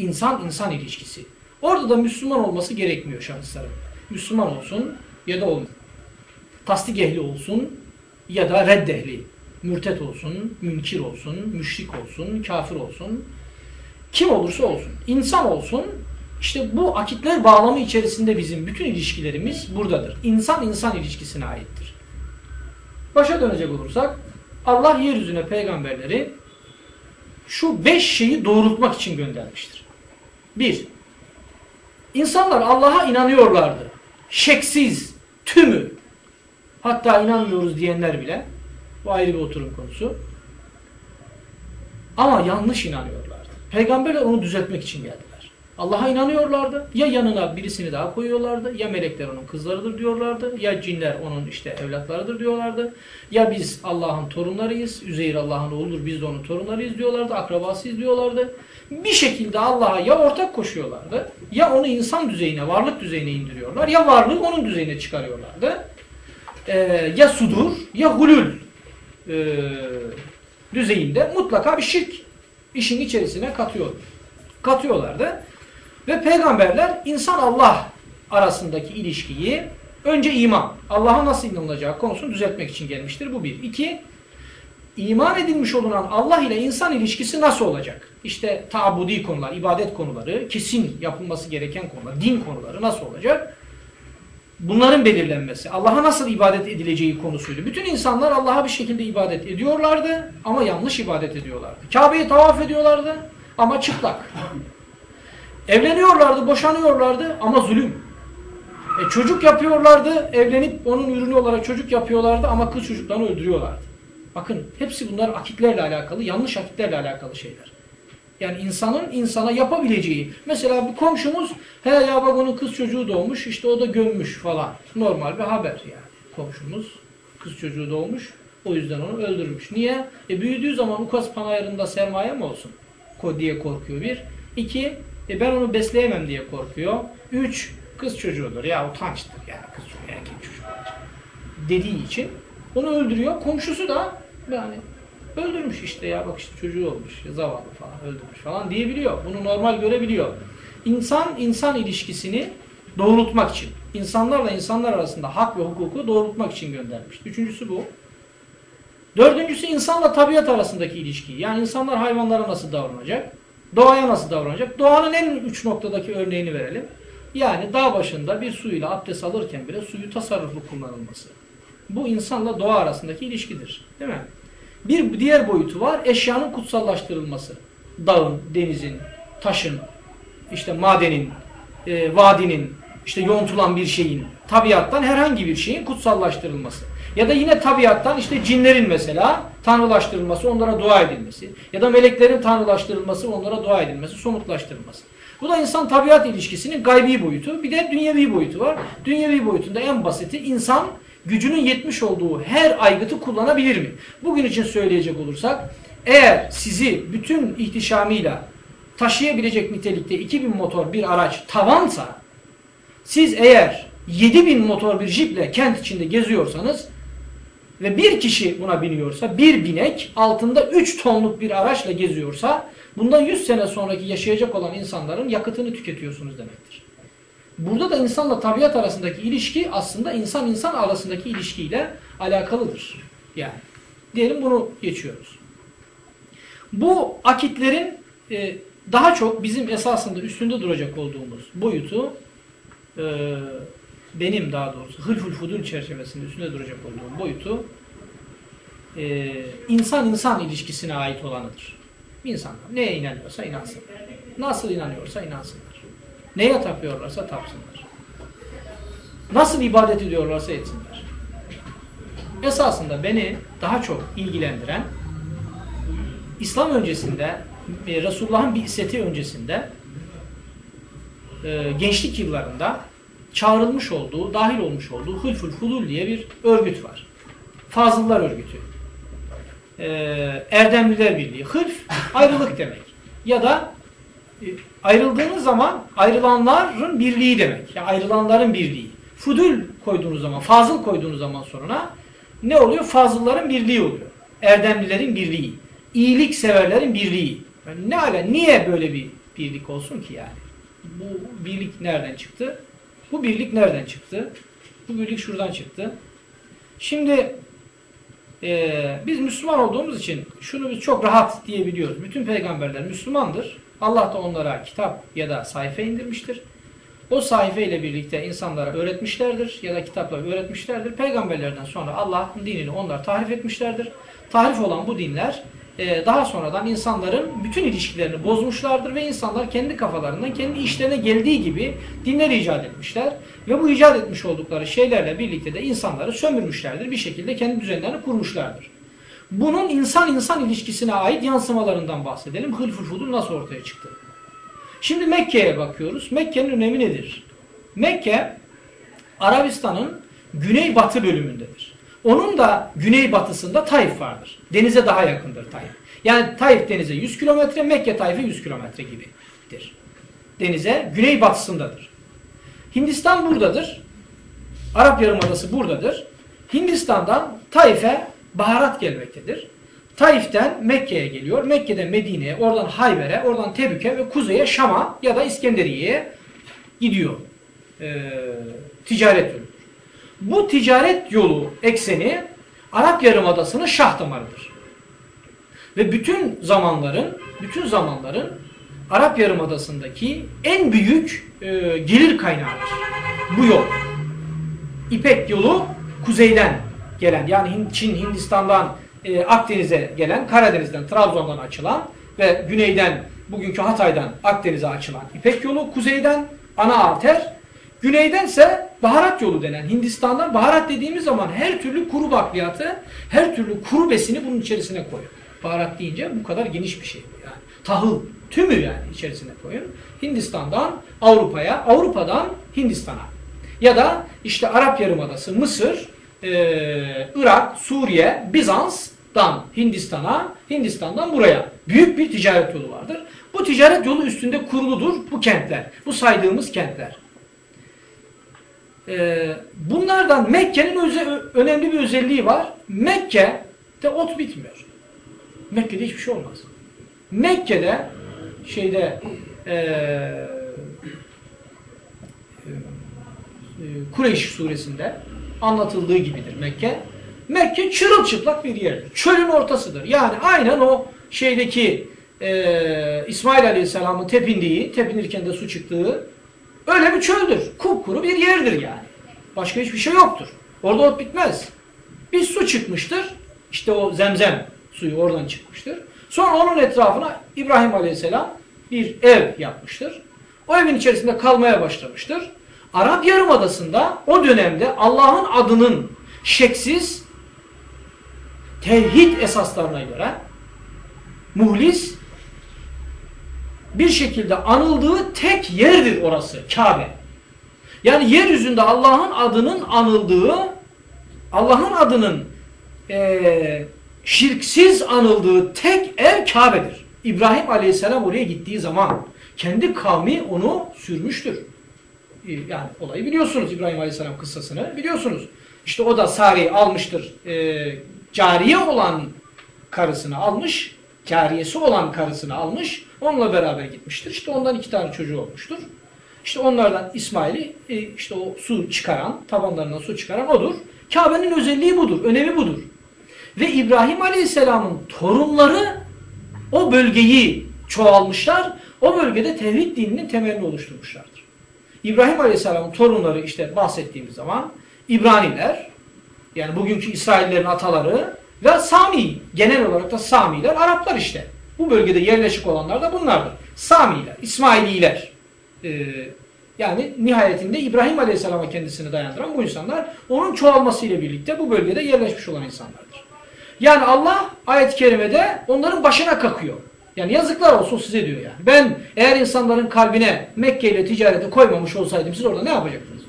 İnsan insan ilişkisi. Orada da Müslüman olması gerekmiyor şahısların. Müslüman olsun ya da olmasın. Tasdik ehli olsun ya da reddehli. Mürtet olsun, münkir olsun, müşrik olsun, kafir olsun. Kim olursa olsun. insan olsun. İşte bu akitler bağlamı içerisinde bizim bütün ilişkilerimiz buradadır. İnsan insan ilişkisine aittir. Başa dönecek olursak Allah yeryüzüne peygamberleri şu beş şeyi doğrultmak için göndermiştir. Bir, insanlar Allah'a inanıyorlardı. Şeksiz, tümü. Hatta inanmıyoruz diyenler bile. Bu ayrı bir oturum konusu. Ama yanlış inanıyorlardı. Peygamberler onu düzeltmek için geldiler. Allah'a inanıyorlardı. Ya yanına birisini daha koyuyorlardı. Ya melekler onun kızlarıdır diyorlardı. Ya cinler onun işte evlatlarıdır diyorlardı. Ya biz Allah'ın torunlarıyız. Üzeyir Allah'ın oğludur biz de onun torunlarıyız diyorlardı. Akrabasıyız diyorlardı. Bir şekilde Allah'a ya ortak koşuyorlardı. Ya onu insan düzeyine, varlık düzeyine indiriyorlar. Ya varlığı onun düzeyine çıkarıyorlardı. Ee, ya sudur ya hulul e, düzeyinde mutlaka bir şirk işin içerisine katıyor, katıyorlardı. Ve peygamberler insan Allah arasındaki ilişkiyi önce iman, Allah'a nasıl inanılacağı konusunu düzeltmek için gelmiştir. Bu bir. İki, iman edilmiş olunan Allah ile insan ilişkisi nasıl olacak? İşte tabudi konular, ibadet konuları, kesin yapılması gereken konular, din konuları nasıl olacak? Bunların belirlenmesi, Allah'a nasıl ibadet edileceği konusuydu. Bütün insanlar Allah'a bir şekilde ibadet ediyorlardı ama yanlış ibadet ediyorlardı. Kabe'yi tavaf ediyorlardı ama çıplak. Evleniyorlardı, boşanıyorlardı ama zulüm. E, çocuk yapıyorlardı, evlenip onun ürünü olarak çocuk yapıyorlardı ama kız çocuklarını öldürüyorlardı. Bakın hepsi bunlar akitlerle alakalı, yanlış akitlerle alakalı şeyler. Yani insanın insana yapabileceği. Mesela bir komşumuz, he ya bak onun kız çocuğu doğmuş, işte o da gömmüş falan. Normal bir haber yani. Komşumuz kız çocuğu doğmuş, o yüzden onu öldürmüş. Niye? E büyüdüğü zaman ukaz panayırında sermaye mi olsun? diye korkuyor bir. İki, e ben onu besleyemem diye korkuyor. Üç, kız çocuğudur. Ya utançtır yani kız çocuğu, erkek çocuğu. Dediği için onu öldürüyor. Komşusu da yani öldürmüş işte ya bak işte çocuğu olmuş, ya zavallı falan öldürmüş falan diyebiliyor. Bunu normal görebiliyor. İnsan insan ilişkisini doğrultmak için, insanlarla insanlar arasında hak ve hukuku doğrultmak için göndermiş. Üçüncüsü bu. Dördüncüsü insanla tabiat arasındaki ilişki. Yani insanlar hayvanlara nasıl davranacak? Doğaya nasıl davranacak? Doğanın en uç noktadaki örneğini verelim. Yani dağ başında bir suyla abdest alırken bile suyu tasarruflu kullanılması. Bu insanla doğa arasındaki ilişkidir. Değil mi? Bir diğer boyutu var. Eşyanın kutsallaştırılması. Dağın, denizin, taşın, işte madenin, e, vadinin, işte yontulan bir şeyin, tabiattan herhangi bir şeyin kutsallaştırılması. Ya da yine tabiattan işte cinlerin mesela tanrılaştırılması, onlara dua edilmesi. Ya da meleklerin tanrılaştırılması, onlara dua edilmesi, somutlaştırılması. Bu da insan tabiat ilişkisinin gaybi boyutu. Bir de dünyevi boyutu var. Dünyevi boyutunda en basiti insan gücünün yetmiş olduğu her aygıtı kullanabilir mi? Bugün için söyleyecek olursak eğer sizi bütün ihtişamıyla taşıyabilecek nitelikte 2000 motor bir araç tavansa siz eğer 7000 motor bir jiple kent içinde geziyorsanız ve bir kişi buna biniyorsa, bir binek altında 3 tonluk bir araçla geziyorsa bundan 100 sene sonraki yaşayacak olan insanların yakıtını tüketiyorsunuz demektir. Burada da insanla tabiat arasındaki ilişki aslında insan insan arasındaki ilişkiyle alakalıdır. Yani diyelim bunu geçiyoruz. Bu akitlerin e, daha çok bizim esasında üstünde duracak olduğumuz boyutu e, benim daha doğrusu hılful fudul çerçevesinde üstünde duracak olduğum boyutu e, insan insan ilişkisine ait olanıdır. İnsanlar neye inanıyorsa inansınlar. Nasıl inanıyorsa inansınlar. Neye tapıyorlarsa tapsınlar. Nasıl ibadet ediyorlarsa etsinler. Esasında beni daha çok ilgilendiren İslam öncesinde e, Resulullah'ın bir iseti öncesinde e, gençlik yıllarında çağrılmış olduğu, dahil olmuş olduğu Hülful Fulul diye bir örgüt var. Fazıllar örgütü. E, Erdemliler Birliği. Hılf ayrılık demek. Ya da e, ayrıldığınız zaman ayrılanların birliği demek. Yani ayrılanların birliği. Fudul koyduğunuz zaman, fazıl koyduğunuz zaman sonuna ne oluyor? Fazılların birliği oluyor. Erdemlilerin birliği. İyilik severlerin birliği. Yani ne ala, niye böyle bir birlik olsun ki yani? Bu birlik nereden çıktı? Bu birlik nereden çıktı? Bu birlik şuradan çıktı. Şimdi e, biz Müslüman olduğumuz için şunu biz çok rahat diyebiliyoruz. Bütün peygamberler Müslümandır. Allah da onlara kitap ya da sayfa indirmiştir. O sayfa ile birlikte insanlara öğretmişlerdir ya da kitapları öğretmişlerdir. Peygamberlerden sonra Allah'ın dinini onlar tahrif etmişlerdir. Tahrif olan bu dinler daha sonradan insanların bütün ilişkilerini bozmuşlardır ve insanlar kendi kafalarından kendi işlerine geldiği gibi dinler icat etmişler ve bu icat etmiş oldukları şeylerle birlikte de insanları sömürmüşlerdir. Bir şekilde kendi düzenlerini kurmuşlardır. Bunun insan-insan ilişkisine ait yansımalarından bahsedelim. Hılful nasıl ortaya çıktı? Şimdi Mekke'ye bakıyoruz. Mekke'nin önemi nedir? Mekke Arabistan'ın güneybatı bölümündedir. Onun da güneybatısında Taif vardır. Denize daha yakındır Taif. Yani Taif denize 100 kilometre, Mekke Taif'e 100 kilometre gibidir. Denize güneybatısındadır. Hindistan buradadır. Arap Yarımadası buradadır. Hindistan'dan Taif'e baharat gelmektedir. Taif'ten Mekke'ye geliyor. Mekke'den Medine'ye, oradan Hayber'e, oradan Tebük'e ve kuzeye Şam'a ya da İskenderiye'ye gidiyor. Ee, ticaret yolu. Bu ticaret yolu ekseni Arap Yarımadası'nın şah damarıdır. Ve bütün zamanların, bütün zamanların Arap Yarımadası'ndaki en büyük e, gelir kaynağıdır. Bu yol. İpek yolu kuzeyden gelen yani Çin, Hindistan'dan e, Akdeniz'e gelen, Karadeniz'den, Trabzon'dan açılan ve güneyden, bugünkü Hatay'dan Akdeniz'e açılan İpek yolu, kuzeyden ana arter, güneydense baharat yolu denen Hindistan'dan baharat dediğimiz zaman her türlü kuru bakliyatı, her türlü kuru besini bunun içerisine koyun. Baharat deyince bu kadar geniş bir şey yani. Tahıl, tümü yani içerisine koyun. Hindistan'dan Avrupa'ya, Avrupa'dan Hindistan'a. Ya da işte Arap Yarımadası, Mısır, Irak, Suriye, Bizans'tan Hindistan'a, Hindistan'dan buraya büyük bir ticaret yolu vardır. Bu ticaret yolu üstünde kuruludur bu kentler, bu saydığımız kentler. Ee, bunlardan Mekke'nin önemli bir özelliği var. Mekke'de ot bitmiyor. Mekke'de hiçbir şey olmaz. Mekke'de şeyde ee, Kureyş suresinde anlatıldığı gibidir Mekke. Mekke çırılçıplak bir yerdir. Çölün ortasıdır. Yani aynen o şeydeki e, İsmail Aleyhisselam'ın tepindiği, tepinirken de su çıktığı öyle bir çöldür. Kupkuru bir yerdir yani. Başka hiçbir şey yoktur. Orada ot bitmez. Bir su çıkmıştır. İşte o zemzem suyu oradan çıkmıştır. Sonra onun etrafına İbrahim Aleyhisselam bir ev yapmıştır. O evin içerisinde kalmaya başlamıştır. Arap Yarımadası'nda o dönemde Allah'ın adının şeksiz tevhid esaslarına göre muhlis bir şekilde anıldığı tek yerdir orası Kabe. Yani yeryüzünde Allah'ın adının anıldığı Allah'ın adının e, şirksiz anıldığı tek ev Kabe'dir. İbrahim Aleyhisselam oraya gittiği zaman kendi kavmi onu sürmüştür. Ee, yani olayı biliyorsunuz İbrahim Aleyhisselam kıssasını biliyorsunuz. İşte o da Sari'yi almıştır. E, cariye olan karısını almış, cariyesi olan karısını almış, onunla beraber gitmiştir. İşte ondan iki tane çocuğu olmuştur. İşte onlardan İsmail'i e, işte o su çıkaran, tabanlarından su çıkaran odur. Kabe'nin özelliği budur, önemi budur. Ve İbrahim Aleyhisselam'ın torunları o bölgeyi çoğalmışlar, o bölgede tevhid dininin temelini oluşturmuşlardır. İbrahim Aleyhisselam'ın torunları işte bahsettiğimiz zaman İbraniler yani bugünkü İsraillerin ataları ve Sami genel olarak da Samiler Araplar işte. Bu bölgede yerleşik olanlar da bunlardır. Samiler, İsmaililer. Ee, yani nihayetinde İbrahim Aleyhisselam'a kendisini dayandıran bu insanlar onun çoğalmasıyla birlikte bu bölgede yerleşmiş olan insanlardır. Yani Allah ayet-i kerimede onların başına kakıyor. Yani yazıklar olsun size diyor yani. Ben eğer insanların kalbine Mekke ile ticareti koymamış olsaydım siz orada ne yapacaktınız?